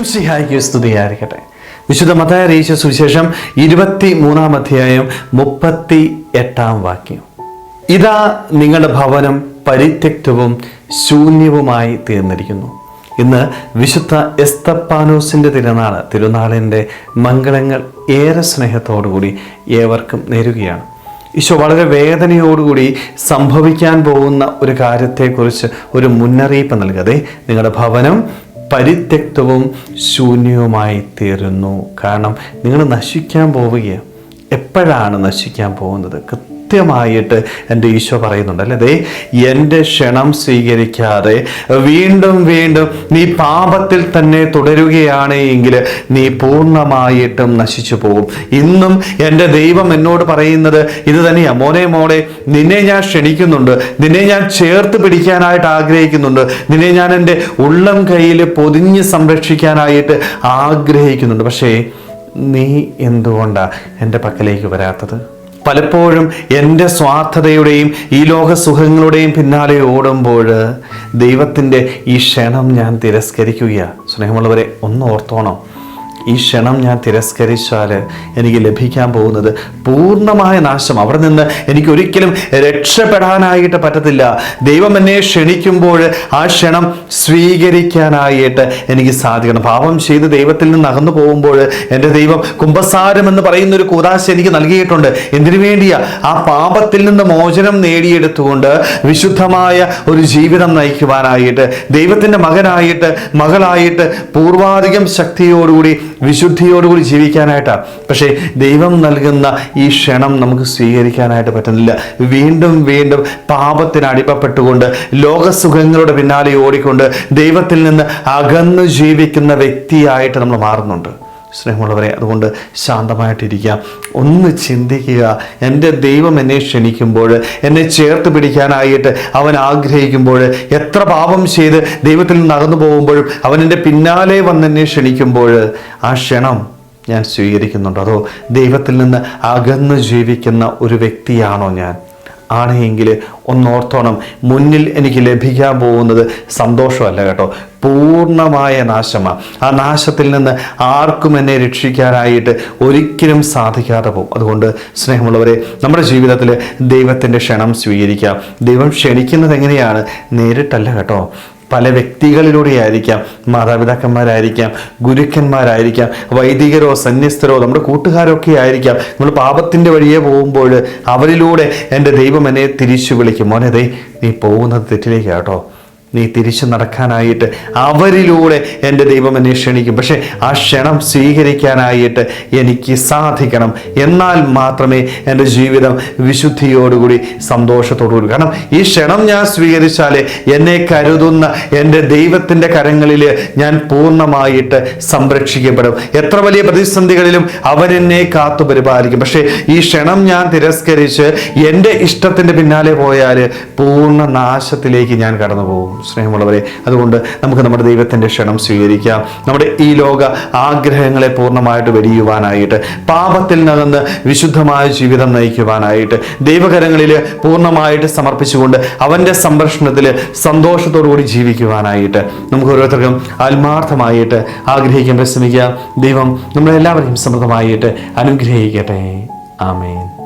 ശംസിഹായിക്ക് സ്തുതിയായിരിക്കട്ടെ വിശുദ്ധ മതായ അറിയിച്ച സുവിശേഷം ഇരുപത്തി മൂന്നാം അധ്യായം മുപ്പത്തി എട്ടാം വാക്യം. ഇതാ നിങ്ങളുടെ ഭവനം പരിത്യക്തവും ശൂന്യവുമായി തീർന്നിരിക്കുന്നു. ഇന്ന് വിശുദ്ധ എസ്തപ്പാനോസിന്റെ തിരുനാൾ തിരുനാളിന്റെ മംഗളങ്ങൾ ഏറെ സ്നേഹത്തോടുകൂടി ഏവർക്കും നേരുകയാണ്. ഈശോ വളരെ വേദനയോടുകൂടി സംഭവിക്കാൻ പോകുന്ന ഒരു കാര്യത്തെക്കുറിച്ച് ഒരു മുന്നറിയിപ്പ് നൽകാതെ നിങ്ങളുടെ ഭവനം പരിത്യക്തവും ശൂന്യവുമായി തീരുന്നു. കാരണം നിങ്ങൾ നശിക്കാൻ പോവുകയാണ്. എപ്പോഴാണ് നശിക്കാൻ പോകുന്നത്? കൃത്യമായിട്ട് എന്റെ ഈശോ പറയുന്നുണ്ട് അല്ലേ? ദേ എന്റെ ക്ഷണം സ്വീകരിക്കാതെ വീണ്ടും വീണ്ടും നീ പാപത്തിൽ തന്നെ തുടരുകയാണ് എങ്കിൽ നീ പൂർണമായിട്ടും നശിച്ചു പോകും. ഇന്നും എന്റെ ദൈവം എന്നോട് പറയുന്നത് ഇത് തന്നെയാ. മോനെ മോളെ നിന്നെ ഞാൻ ക്ഷണിക്കുന്നുണ്ട്. നിന്നെ ഞാൻ ചേർത്ത് പിടിക്കാനായിട്ട് ആഗ്രഹിക്കുന്നുണ്ട്. നിന്നെ ഞാൻ എന്റെ ഉള്ളം കയ്യിൽ പൊതിഞ്ഞ് സംരക്ഷിക്കാനായിട്ട് ആഗ്രഹിക്കുന്നുണ്ട്. പക്ഷേ നീ എന്തുകൊണ്ടാണ് എന്റെ പക്കലേക്ക് വരാത്തത്? പലപ്പോഴും എന്റെ സ്വാർത്ഥതയുടെയും ഈ ലോക സുഖങ്ങളുടെയും പിന്നാലെ ഓടുമ്പോൾ ദൈവത്തിന്റെ ഈ ക്ഷണം ഞാൻ തിരസ്കരിക്കുകയാണ് സ്നേഹമുള്ളവരെ ഒന്ന് ഓർത്തോണം. ഈ ക്ഷണം ഞാൻ തിരസ്കരിച്ചാൽ എനിക്ക് ലഭിക്കാൻ പോകുന്നത് പൂർണമായ നാശം. അവിടെ നിന്ന് എനിക്ക് ഒരിക്കലും രക്ഷപ്പെടാനായിട്ട് പറ്റത്തില്ല. ദൈവം എന്നെ ക്ഷണിക്കുമ്പോൾ ആ ക്ഷണം സ്വീകരിക്കാനായിട്ട് എനിക്ക് സാധിക്കണം. പാപം ചെയ്ത് ദൈവത്തിൽ നിന്ന് അകന്നു പോകുമ്പോൾ എന്റെ ദൈവം കുംഭസാരം എന്ന് പറയുന്ന ഒരു കൂതാശ എനിക്ക് നൽകിയിട്ടുണ്ട്. എന്തിനു വേണ്ടിയാ? ആ പാപത്തിൽ നിന്ന് മോചനം നേടിയെടുത്തുകൊണ്ട് വിശുദ്ധമായ ഒരു ജീവിതം നയിക്കുവാനായിട്ട് ദൈവത്തിന്റെ മകനായിട്ട് മകളായിട്ട് പൂർവാധികം ശക്തിയോടുകൂടി വിശുദ്ധിയോടുകൂടി ജീവിക്കാനായിട്ടാണ് പക്ഷേ ദൈവം നൽകുന്ന ഈ ക്ഷണം നമുക്ക് സ്വീകരിക്കാനായിട്ട് പറ്റുന്നില്ല. വീണ്ടും വീണ്ടും പാപത്തിന് അടിമപ്പെട്ടുകൊണ്ട് ലോകസുഖങ്ങളുടെ പിന്നാലെ ഓടിക്കൊണ്ട് ദൈവത്തിൽ നിന്ന് അകന്നു ജീവിക്കുന്ന വ്യക്തിയായിട്ട് നമ്മൾ മാറുന്നുണ്ട്. സ്നേഹമുള്ളവരെ അതുകൊണ്ട് ശാന്തമായിട്ടിരിക്കുക. ഒന്ന് ചിന്തിക്കുക എന്റെ ദൈവം എന്നെ ക്ഷണിക്കുമ്പോൾ എന്നെ ചേർത്ത് പിടിക്കാനായിട്ട് അവൻ ആഗ്രഹിക്കുമ്പോൾ എത്ര പാപം ചെയ്ത് ദൈവത്തിൽ നിന്ന് അകന്നു പോകുമ്പോഴും അവൻ എന്റെ പിന്നാലെ വന്ന് എന്നെ ക്ഷണിക്കുമ്പോൾ ആ ക്ഷണം ഞാൻ സ്വീകരിക്കുന്നുണ്ട്. അതോ ദൈവത്തിൽ നിന്ന് അകന്ന് ജീവിക്കുന്ന ഒരു വ്യക്തിയാണോ ഞാൻ? ആണെങ്കിൽ ഒന്നോർത്തോണം മുന്നിൽ എനിക്ക് ലഭിക്കാൻ പോകുന്നത് സന്തോഷമല്ല കേട്ടോ. പൂർണമായ നാശമാണ് ആ നാശത്തിൽ നിന്ന് ആർക്കും എന്നെ രക്ഷിക്കാനായിട്ട് ഒരിക്കലും സാധിക്കാതെ പോകും. അതുകൊണ്ട് സ്നേഹമുള്ളവരെ നമ്മുടെ ജീവിതത്തിൽ ദൈവത്തിന്റെ ക്ഷണം സ്വീകരിക്കാം. ദൈവം ക്ഷണിക്കുന്നത് എങ്ങനെയാണ്? നേരിട്ടല്ല കേട്ടോ. പല വ്യക്തികളിലൂടെ ആയിരിക്കാം മാതാപിതാക്കന്മാരായിരിക്കാം ഗുരുക്കന്മാരായിരിക്കാം വൈദികരോ സന്യസ്തരോ നമ്മുടെ കൂട്ടുകാരൊക്കെ ആയിരിക്കാം. നമ്മൾ പാപത്തിന്റെ വഴിയെ പോകുമ്പോൾ അവരിലൂടെ എന്റെ ദൈവം എന്നെ തിരിച്ചു വിളിക്കും. മോനെ ദൈ നീ പോകുന്നത് തെറ്റിലേക്കാട്ടോ കേട്ടോ. നീ തിരിച്ചു നടക്കാനായിട്ട് അവരിലൂടെ എന്റെ ദൈവം എന്നെ ക്ഷണിക്കും. പക്ഷേ ആ ക്ഷണം സ്വീകരിക്കാനായിട്ട് എനിക്ക് സാധിക്കണം. എന്നാൽ മാത്രമേ എന്റെ ജീവിതം വിശുദ്ധിയോടുകൂടി സന്തോഷത്തോടുകൂടി. കാരണം ഈ ക്ഷണം ഞാൻ സ്വീകരിച്ചാലേ എന്നെ കരുതുന്ന എന്റെ ദൈവത്തിന്റെ കരങ്ങളിൽ ഞാൻ പൂർണമായിട്ട് സംരക്ഷിക്കപ്പെടും. എത്ര വലിയ പ്രതിസന്ധികളിലും അവൻ എന്നെ കാത്തു പരിപാലിക്കും. പക്ഷേ ഈ ക്ഷണം ഞാൻ തിരസ്കരിച്ച് എന്റെ ഇഷ്ടത്തിന്റെ പിന്നാലെ പോയാൽ പൂർണ നാശത്തിലേക്ക് ഞാൻ കടന്നു പോകും സ്നേഹമുള്ളവരെ അതുകൊണ്ട് നമുക്ക് നമ്മുടെ ദൈവത്തിന്റെ ക്ഷണം സ്വീകരിക്കാം. നമ്മുടെ ഈ ലോക ആഗ്രഹങ്ങളെ പൂർണമായിട്ട് വെടിയുവാനായിട്ട് പാപത്തിൽ നിന്ന് വിശുദ്ധമായ ജീവിതം നയിക്കുവാനായിട്ട് ദൈവകരങ്ങളിൽ പൂർണമായിട്ട് സമർപ്പിച്ചുകൊണ്ട് അവന്റെ സംരക്ഷണത്തിൽ സന്തോഷത്തോടുകൂടി ജീവിക്കുവാനായിട്ട് നമുക്ക് ഓരോരുത്തർക്കും ആത്മാർത്ഥമായിട്ട് ആഗ്രഹിക്കാൻ പരിശ്രമിക്കാം. ദൈവം നമ്മളെല്ലാവരെയും സമൃദ്ധമായിട്ട് അനുഗ്രഹിക്കട്ടെ. ആമേൻ.